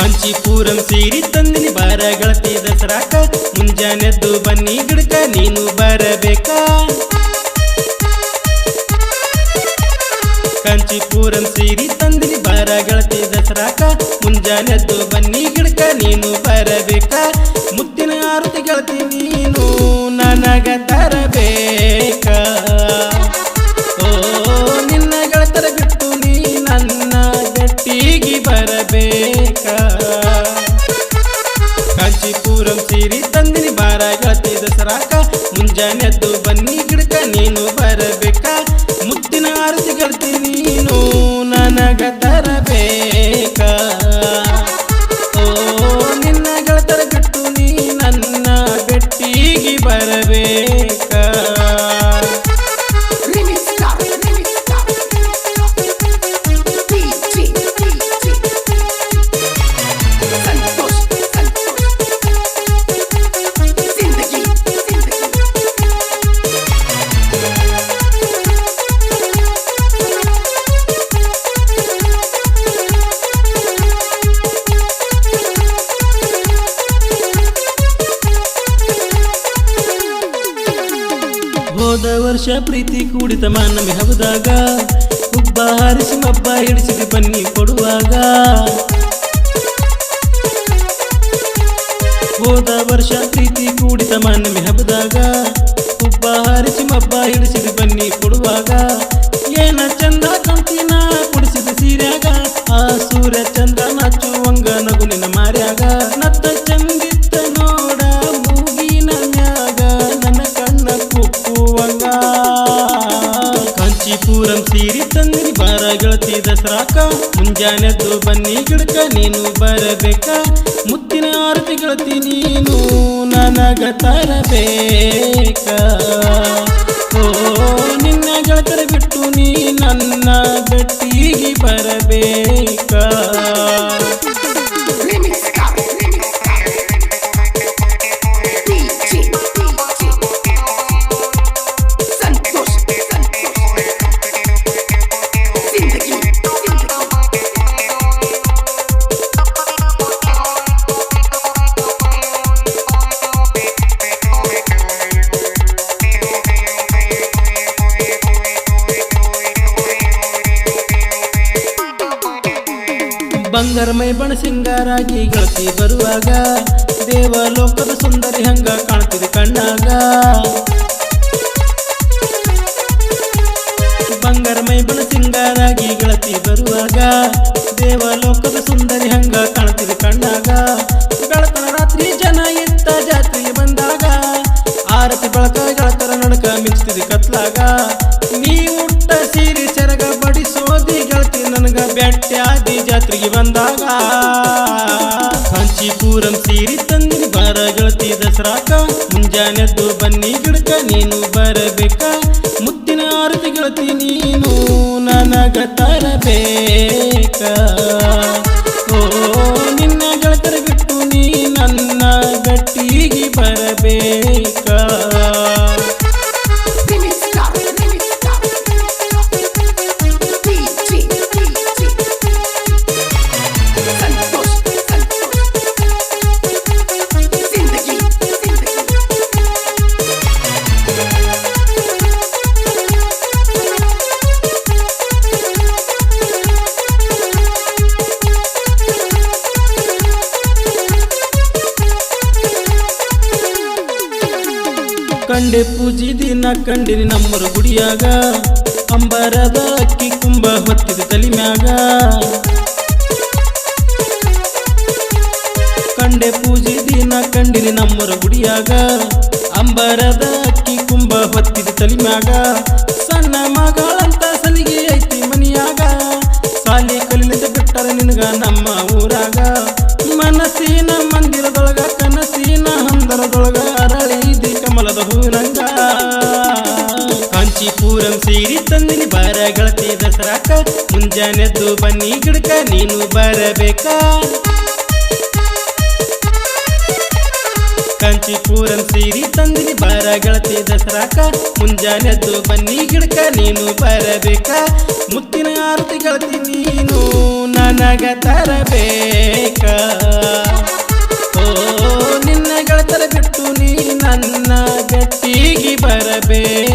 ಕಾಂಚೀಪುರಂ ಸೇರಿ ತಂದಿನಿ ಬಾರ ಗಳತಿ ದಸರಾಕ. ಮುಂಜಾನೆದ್ದು ಬನ್ನಿ ಗಿಡಕ, ನೀನು ಬರಬೇಕಾ. ಕಾಂಚಿಪುರಂ ಸೇರಿ ತಂದಿನಿ ಬಾರ ಗಳತಿ ದಸರಾಕ. ಮುಂಜಾನೆದ್ದು ಬನ್ನಿ ಗಿಡಕ, ನೀನು ಬರಬೇಕಾ. ಮುತ್ತಿನ ಆರತಿ ಗೆಳತಿ ನೀನು ನನಗ ತರಬೇಕಾ. ಸೀರಿ ತಂದಿನಿ ಬಾರ ಗೆಳತಿ ದಸರಾಕ ಮುಂಜಾನೆದ್ದು ಬನ್ನಿ ಗಿಡಕ ನೀನು ಬರಬೇಕಾ ವರ್ಷ ಪ್ರೀತಿ ಕೂಡಿತ ಮಾನವಿ ಹಬ್ಬದಾಗ ಹುಬ್ಬ ಹಾರಿಸಿ ಮಬ್ಬ ಹಿಡಿಸಿದ ಬನ್ನಿ ಕೊಡುವಾಗ. ಹೋದ ವರ್ಷ ಪ್ರೀತಿ ಕೂಡಿತ ಮಾನವಿ ಹಬ್ಬದಾಗ ಹುಬ್ಬ ಹಾರಿಸಿ ಮಬ್ಬ ಹಿಡಿಸಿದ ಬನ್ನಿ ಕೊಡುವಾಗ. ಏನ ಚಂದ ಕಂತಿನ ಕುಡಿಸಿದ ಸೀರ್ಯಾಗ. ಆ ಸೂರ್ಯ ಚಂದ್ರ ನಾಚುವಂಗ ನಗುನಿನ ಮಾರ್ಯಾಗ. ನತ್ತ ಚಂದಿತ್ತ ಗೆಳತಿ ದಸರಾಕ ಮುಂಜಾನೆದ್ದು ಬನ್ನಿ ಗಿಡಕ ನೀನು ಬರಬೇಕ ಮುತ್ತಿನ ಆರತಿ ಗೆಳತಿ ನೀನು ನನಗ ತರಬೇಕ ಓ ಬಂಗಾರ ಮೈ ಬಣ ಸಿಂಗಾರಾಗಿ ಗೆಳತಿ ಬರುವಾಗ. ದೇವಲೋಕದ ಸುಂದರಿ ಹಂಗ ಕಾಣ್ತಿದೆ ಕಣ್ಣಾಗ. ಬಂಗಾರಮೈ ಬಣ ಸಿಂಗಾರಾಗಿ ಗೆಳತಿ ಬರುವಾಗ. ದೇವಲೋಕದ ಸುಂದರಿ ಹಂಗ ಕಾಣ್ತಿದೆ ಕಣ್ಣಾಗ. ಗಳತನ ರಾತ್ರಿ ಜನ ಇತ್ತ ಜಾತ್ರೆಗೆ ಬಂದಾಗ. ಆರತಿ ಬಳಕ ಗಳತರ ನಡಕ ಮಿಂಚ್ತಿದೆ ಕತ್ಲಾಗ. ಜಾತ್ರೆಗೆ ಬಂದಾಗ ಕಾಂಚಿಪುರಂ ಸೀರಿ ಬರ ಗಳತಿ ದಸರಾಕ. ಮುಂಜಾನೆದ್ದು ಬನ್ನಿ ಗಿಡಕ ನೀನು ಬರಬೇಕ. ಮುತ್ತಿನ ಆರತಿ ಗೆಳತಿ ನೀನು ನನಗ ತರಬೇಕ. ಕಂಡೆ ಪೂಜಿ ದಿನ ಕಂಡಿರಿ ನಮ್ಮರು ಗುಡಿಯಾಗ. ಅಂಬರದ ಅಕ್ಕಿ ಕುಂಬ ಹೊತ್ತಿದ ತಲಿ ಮ್ಯಾಗ. ಕಂಡೆ ಪೂಜಿ ದಿನ ಕಂಡಿರಿ ನಮ್ಮರು ಗುಡಿಯಾಗ. ಅಂಬರದ ಅಕ್ಕಿ ಕುಂಬ ಹೊತ್ತಿದ ತಲಿ ಮ್ಯಾಗ. ಸಣ್ಣ ಮಗಳಂತ ಸಲಿಗೆ ಐತಿ ಮನಿಯಾಗ. ಸಾಲಿ ಕಲಿಲಿದ ಬಿಟ್ಟರೆ ನಿನಗ ನಮ್ಮ ಊರಾಗ. ಮನಸ್ಸಿನ ಮಂದಿರದೊಳಗ ಬಹುರಂಗ. ಕಾಂಚಿಪುರಂ ಸೇರಿ ತಂದಿನಿ ಬರಗಳತಿ ದಸರಾಕ. ಮುಂಜಾನೆದ್ದು ಬನ್ನಿ ಗಿಡಕ, ನೀನು ಬರಬೇಕ. ಕಾಂಚಿಪುರಂ ಸೇರಿ ತಂದಿನಿ ಬರಗಳತಿ ದಸರಾಕ. ಮುಂಜಾನೆದ್ದು ಬನ್ನಿ ಗಿಡಕ, ನೀನು ಬರಬೇಕ. ಮುತ್ತಿನ ಆರತಿ ಗಳತಿ ನೀನು ನನಗ ತರಬೇಕ. ಓ, ನಿನ್ನ ಗಳತರ ಬಿಟ್ಟು papi.